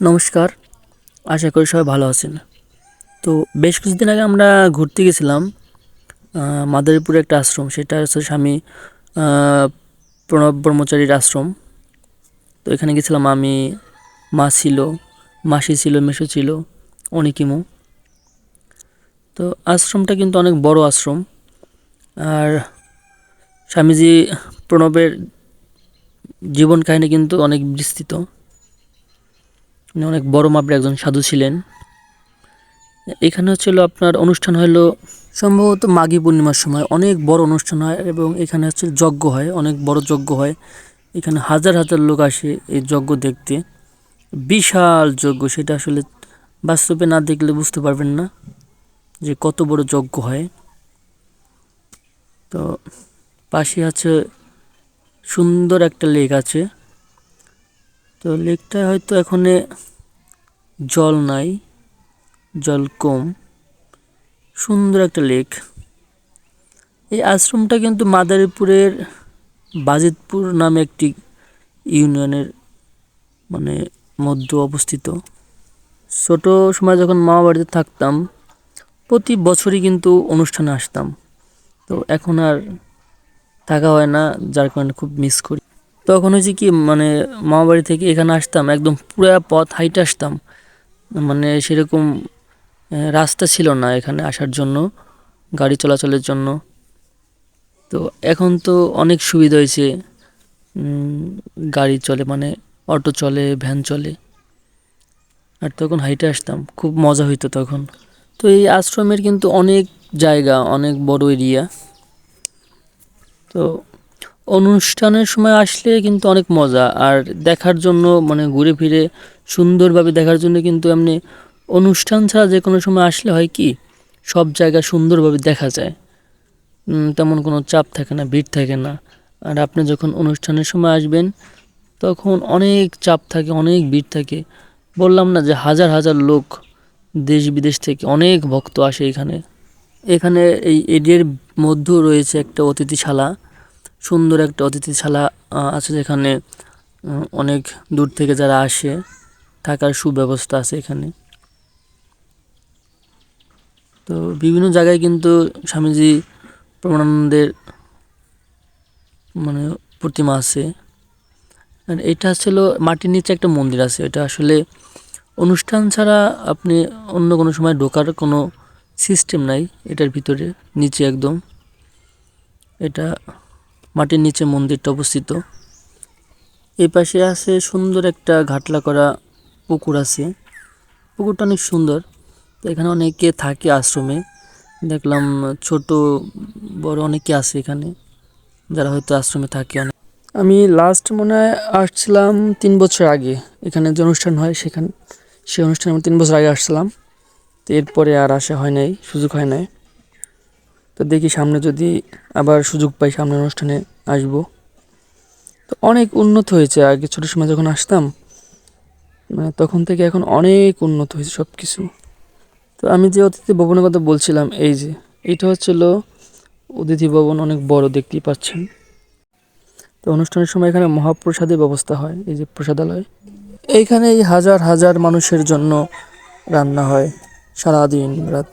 নমস্কার, আশা করি সবাই ভালো আছেন। তো বেশ কিছুদিন আগে আমরা ঘুরতে গেছিলাম মাদারীপুরে একটা আশ্রম, সেটা হচ্ছে স্বামী প্রণব ব্রহ্মচারীর আশ্রম। তো এখানে গেছিলাম আমি, মা ছিল, মাসি ছিল মেসো ছিল অনিকিমু তো আশ্রমটা কিন্তু অনেক বড় আশ্রম, আর স্বামীজি প্রণবের জীবন কাহিনী কিন্তু অনেক বিস্তৃত। উনি অনেক বড় মাপের একজন সাধু ছিলেন। এখানে হচ্ছিল আপনার অনুষ্ঠান হলো সম্ভবত মাঘী পূর্ণিমার সময়। অনেক বড় অনুষ্ঠান হয় এবং এখানে হচ্ছে যজ্ঞ হয়, অনেক বড় যজ্ঞ হয়। এখানে হাজার হাজার লোক আসে এই যজ্ঞ দেখতে। বিশাল যজ্ঞ, সেটা আসলে বাস্তবে না দেখলে বুঝতে পারবেন না যে কত বড় যজ্ঞ হয়। তো পাশে আছে সুন্দর একটা লেক আছে। তো লেকটা হয়তো এখনে জল নাই, জল কম। সুন্দর একটা লেক। এই আশ্রমটা কিন্তু মাদারীপুরের বাজিতপুর নামে একটি ইউনিয়নের মানে মধ্য অবস্থিত। ছোট সময় যখন মামা বাড়িতে থাকতাম, প্রতি বছরই কিন্তু অনুষ্ঠানে আসতাম। তো এখন আর থাকা হয় না, যার কারণে খুব মিস করি। তখন হয়েছে কি মানে মামাবাড়ি থেকে এখানে আসতাম, একদম পুরো পথ হাইটে আসতাম। মানে সেরকম রাস্তা ছিল না এখানে আসার জন্য, গাড়ি চলাচলের জন্য। তো এখন তো অনেক সুবিধা হয়েছে গাড়ি চলে মানে অটো চলে, ভ্যান চলে। আর তখন হাইটে আসতাম, খুব মজা হইতো তখন। তো এই আশ্রমের কিন্তু অনেক জায়গা, অনেক বড় এরিয়া। তো অনুষ্ঠানের সময় আসলে কিন্তু অনেক মজা, আর দেখার জন্য মানে ঘুরে ফিরে সুন্দরভাবে দেখার জন্য কিন্তু এমনি অনুষ্ঠান ছাড়া যে কোনো সময় আসলে হয় কি, সব জায়গা সুন্দরভাবে দেখা যায়। তেমন কোনো চাপ থাকে না, ভিড় থাকে না। আর আপনি যখন অনুষ্ঠানের সময় আসবেন, তখন অনেক চাপ থাকে, অনেক ভিড় থাকে। বললাম না যে হাজার হাজার লোক দেশ বিদেশ থেকে অনেক ভক্ত আসে এখানে। এখানে এই এরিয়ার মধ্যেও রয়েছে একটা অতিথিশালা। সুন্দর একটা অতিথিশালা আছে যেখানে অনেক দূর থেকে যারা আসে, থাকার সুব্যবস্থা আছে এখানে। তো বিভিন্ন জায়গায় কিন্তু স্বামীজি প্রমানন্দের মানে প্রতিমা আছে। আর এটা ছিল মাটির নিচে একটা মন্দির আছে। এটা আসলে অনুষ্ঠান ছাড়া আপনি অন্য কোনো সময় ঢোকার কোনো সিস্টেম নাই এটার ভিতরে, নিচে একদম। এটা মাটির নিচে মন্দিরটা অবস্থিত। এই পাশে আছে সুন্দর একটা ঘাটলা করা পুকুর আছে। পুকুরটা অনেক সুন্দর। এখানে অনেকে থাকে আশ্রমে। দেখলাম ছোট, বড় অনেকে আছে এখানে। যারা হয়তো আশ্রমে থাকে অনেক। আমি লাস্ট মনে হয় আসছিলাম তিন বছর আগে। এখানে যে অনুষ্ঠান হয় সেখানে, সেই অনুষ্ঠানে আমি তিন বছর আগে আসছিলাম। তো এরপরে আর আসা হয় নাই, সুযোগ হয় নাই। তো দেখি সামনে যদি আবার সুযোগ পাই সামনের অনুষ্ঠানে আসব। তো অনেক উন্নত হয়েছে। আগে ছোটো সময় যখন আসতাম মানে তখন থেকে এখন অনেক উন্নত হয়েছে সব কিছু তো আমি যে অতিথি ভবনের কথা বলছিলাম, এই যে, এটা হচ্ছিল অতিথি ভবন অনেক বড়, দেখতেই পাচ্ছেন। তো অনুষ্ঠানের সময় এখানে মহাপ্রসাদের ব্যবস্থা হয়, এই যে প্রসাদালয়। এইখানে এই হাজার হাজার মানুষের জন্য রান্না হয় সারাদিন রাত।